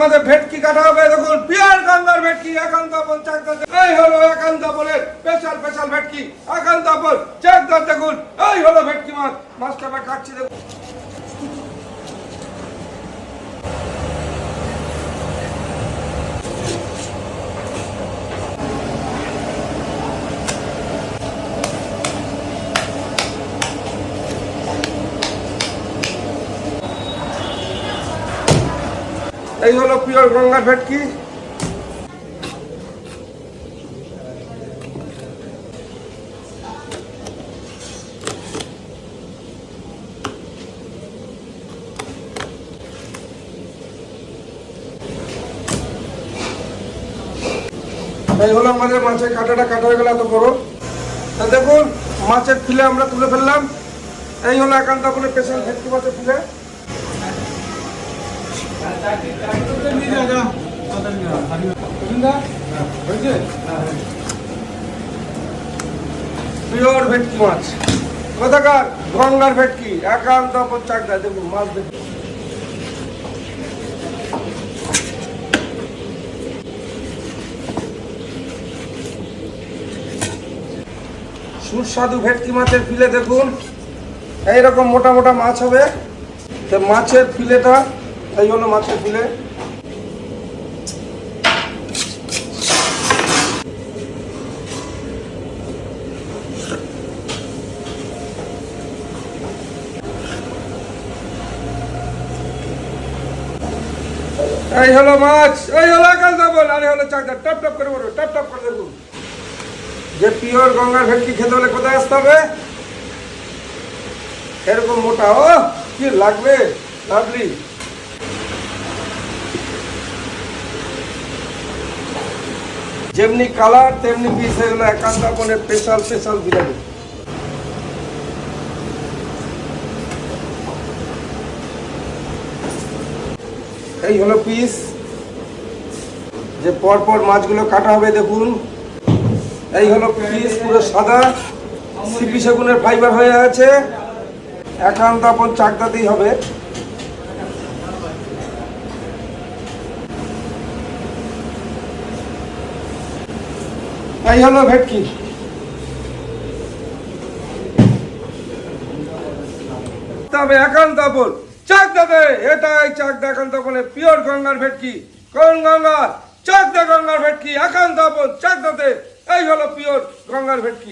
আমাদের ভেটকি কাটা হবে, দেখুন পিয়ার গঙ্গার ভেটকি, একান্ত পঞ্চায়েত এই হলো একান্ত বলের স্পেশাল স্পেশাল ভেটকি, একান্ত বল চেক দেখুন, এই হলো ভেটকি মাছ মাছটা কাটছি, দেখুন। এই হলো পিওর গঙ্গার ভেটকি। এই হলো আমাদের মাছের কাঁটাটা, কাটা হয়ে গেল এত বড়। তা দেখুন, মাছের ফিলে আমরা তুলে ফেললাম। এই হলো একান্ত করে স্পেশাল ভেটকি মাছের ফিলে। পিওর ভেটকি মাছ। কোথাকার? গঙ্গার ভেটকি। একান্ত চাকদা দেখুন, মাছ দেখুন সুস্বাদু ভেটকি মাছের ফিলে দেখুন। এইরকম মোটা মোটা মাছ হবে। তো মাছের ফিলেটা এই হলো মাছের ফিলে এই হলো মাছ, এই হলো একাল বল আরে হলো চাকদা টপ টপ করে বলব টপ টপ করে দেখুন। যে পিওর গঙ্গার ভেটকি খেতে হলে কোথায় আসতে হবে? এরকম মোটা, ও, কি লাগবে? লাভলি। যেমনি কালার তেমনি পিস এগুলো একান্ত আপনের স্পেশাল স্পেশাল বিরিয়ানি। এই হলো পিস যে পরপর মাছগুলো কাটা হবে, দেখুন। এই হলো পিস পুরো সাদা। সিপি সেগুনের ফাইবার হয়ে আছে। একান্ত আপন চাকদাতেই হবে। এই হলো ভেটকি। তবে একান্ত আপন চাকদাতে এটাই চাক দেখান্ত আপনে পিওর গঙ্গার ভেটকি। কোন গঙ্গা চাক দে গঙ্গার ভেটকি, একান্ত আপন চাকদাতে এই হলো পিওর গঙ্গার ভেটকি।